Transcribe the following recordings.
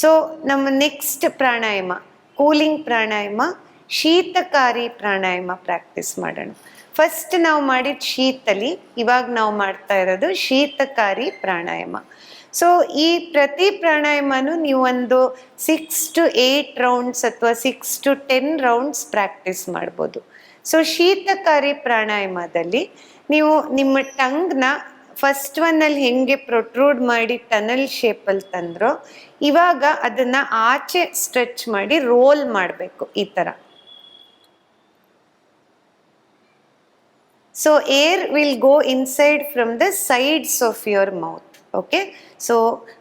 So ನಮ್ಮ next pranayama cooling pranayama, Sheetkari pranayama practice ಮಾಡೋಣ. First ನಾವು ಮಾಡಿದ ಶೀತಲಿ, ಇವಾಗ ನಾವು ಮಾಡ್ತಾ ಇರೋದು ಶೀತಕಾರಿ ಪ್ರಾಣಾಯಾಮ. ಸೊ ಈ ಪ್ರತಿ ಪ್ರಾಣಾಯಾಮನು ನೀವು ಒಂದು ಸಿಕ್ಸ್ ಟು ಏಟ್ ರೌಂಡ್ಸ್ ಅಥವಾ six to ten rounds practice ಮಾಡ್ಬೋದು. ಸೊ ಶೀತಕಾರಿ ಪ್ರಾಣಾಯಾಮದಲ್ಲಿ ನೀವು ನಿಮ್ಮ ಟಂಗ್ನ ಫಸ್ಟ್ ಒನ್ನಲ್ಲಿ ಹೆಂಗೆ ಪ್ರೊಟ್ರೂಡ್ ಮಾಡಿ ಟನಲ್ ಶೇಪಲ್ಲಿ ತಂದ್ರೋ, ಇವಾಗ ಅದನ್ನ ಆಚೆ ಸ್ಟ್ರೆಚ್ ಮಾಡಿ ರೋಲ್ ಮಾಡಬೇಕು ಈ ಥರ so air will go inside from the sides of your mouth okay so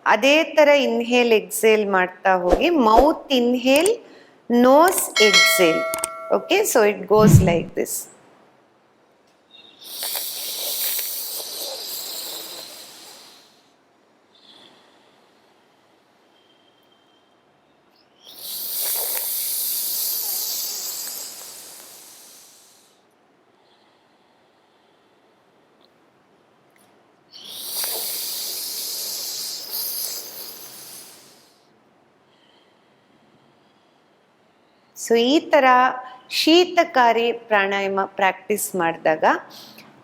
ಅದೇ ಥರ ಇನ್ಹೇಲ್ ಎಕ್ಸೇಲ್ ಮಾಡ್ತಾ ಹೋಗಿ mouth inhale nose exhale okay so it goes like this so ಈ ಥರ ಶೀತಕಾರಿ ಪ್ರಾಣಾಯಾಮ ಪ್ರಾಕ್ಟೀಸ್ ಮಾಡಿದಾಗ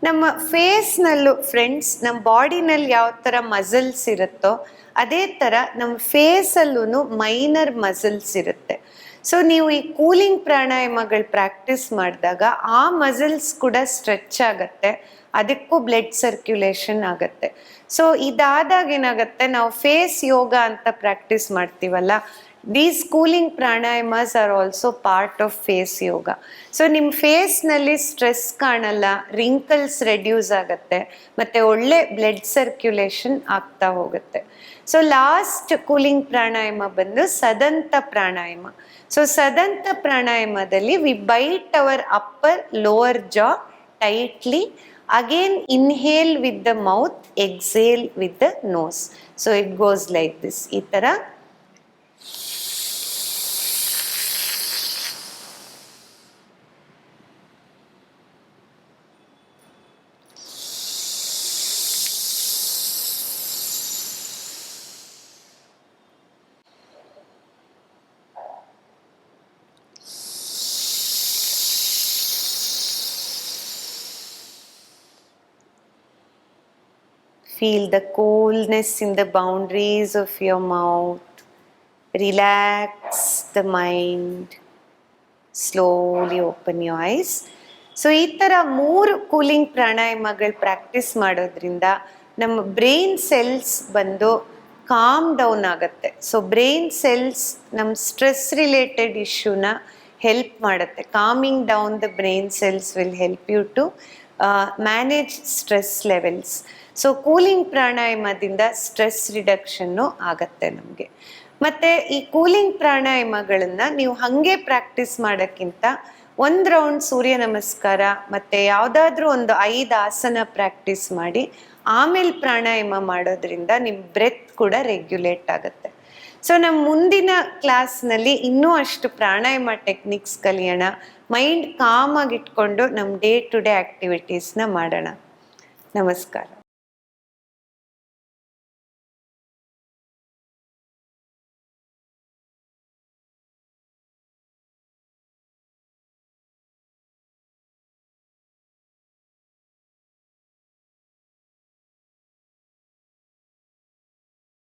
ನಮ್ಮ ಫೇಸ್ನಲ್ಲೂ ಫ್ರೆಂಡ್ಸ್ ನಮ್ಮ ಬಾಡಿನಲ್ಲಿ ಯಾವ ಥರ ಮಸಲ್ಸ್ ಇರುತ್ತೋ ಅದೇ ಥರ ನಮ್ಮ ಫೇಸಲ್ಲೂ ಮೈನರ್ ಮಸಲ್ಸ್ ಇರುತ್ತೆ. ಸೊ ನೀವು ಈ ಕೂಲಿಂಗ್ ಪ್ರಾಣಾಯಾಮಗಳು ಪ್ರಾಕ್ಟೀಸ್ ಮಾಡಿದಾಗ ಆ ಮಸಲ್ಸ್ ಕೂಡ ಸ್ಟ್ರೆಚ್ ಆಗುತ್ತೆ, ಅದಕ್ಕೂ ಬ್ಲಡ್ ಸರ್ಕ್ಯುಲೇಷನ್ ಆಗುತ್ತೆ. ಸೊ ಇದಾದಾಗ ಏನಾಗುತ್ತೆ, ನಾವು ಫೇಸ್ ಯೋಗ ಅಂತ ಪ್ರಾಕ್ಟೀಸ್ ಮಾಡ್ತೀವಲ್ಲ these cooling pranayamas are also part of face yoga so ನಿಮ್ಮ ಫೇಸ್ನಲ್ಲಿ ಸ್ಟ್ರೆಸ್ ಕಾಣಲ್ಲ ರಿಂಕಲ್ಸ್ ರೆಡ್ಯೂಸ್ ಆಗುತ್ತೆ, ಮತ್ತು ಒಳ್ಳೆ ಬ್ಲಡ್ ಸರ್ಕ್ಯುಲೇಷನ್ ಆಗ್ತಾ ಹೋಗುತ್ತೆ. ಸೊ ಲಾಸ್ಟ್ ಕೂಲಿಂಗ್ ಪ್ರಾಣಾಯಾಮ ಬಂದು ಸದಂತ ಪ್ರಾಣಾಯಾಮ so ಸದಂತ ಪ್ರಾಣಾಯಾಮದಲ್ಲಿ we bite our upper lower jaw tightly again inhale with the mouth exhale with the nose so it goes like this ಈ ಥರ Feel the coolness in the boundaries of your mouth. Relax the mind. Slowly open you eyes so ಈ ಥರ ಮೂರು cooling ಪ್ರಾಣಾಯಾಮಗಳು practice ಮಾಡೋದ್ರಿಂದ ನಮ್ಮ brain cells ಬಂದು calm down ಆಗುತ್ತೆ ಸೊ ಬ್ರೈನ್ ಸೆಲ್ಸ್ ನಮ್ಮ ಸ್ಟ್ರೆಸ್ ರಿಲೇಟೆಡ್ ಇಶ್ಯೂನ ಹೆಲ್ಪ್ ಮಾಡುತ್ತೆ calming down the brain cells will help you to manage stress levels so cooling ಪ್ರಾಣಾಯಾಮದಿಂದ stress reduction ಆಗತ್ತೆ ನಮಗೆ. ಮತ್ತು ಈ ಕೂಲಿಂಗ್ ಪ್ರಾಣಾಯಾಮಗಳನ್ನು ನೀವು ಹಾಗೆ ಪ್ರಾಕ್ಟೀಸ್ ಮಾಡೋಕ್ಕಿಂತ ಒಂದು ರೌಂಡ್ ಸೂರ್ಯ ನಮಸ್ಕಾರ ಮತ್ತು ಯಾವುದಾದ್ರೂ ಒಂದು ಐದು ಆಸನ ಪ್ರಾಕ್ಟೀಸ್ ಮಾಡಿ ಆಮೇಲೆ ಪ್ರಾಣಾಯಾಮ ಮಾಡೋದ್ರಿಂದ ನಿಮ್ಮ ಬ್ರೆತ್ ಕೂಡ ರೆಗ್ಯುಲೇಟ್ ಆಗುತ್ತೆ. ಸೊ ನಮ್ಮ ಮುಂದಿನ ಕ್ಲಾಸ್ನಲ್ಲಿ ಇನ್ನೂ ಅಷ್ಟು ಪ್ರಾಣಾಯಾಮ ಟೆಕ್ನಿಕ್ಸ್ ಕಲಿಯೋಣ. ಮೈಂಡ್ ಕಾಮ್ ಆಗಿಟ್ಕೊಂಡು ನಮ್ಮ ಡೇ ಟು ಡೇ ಆ್ಯಕ್ಟಿವಿಟೀಸ್ನ ಮಾಡೋಣ. ನಮಸ್ಕಾರ.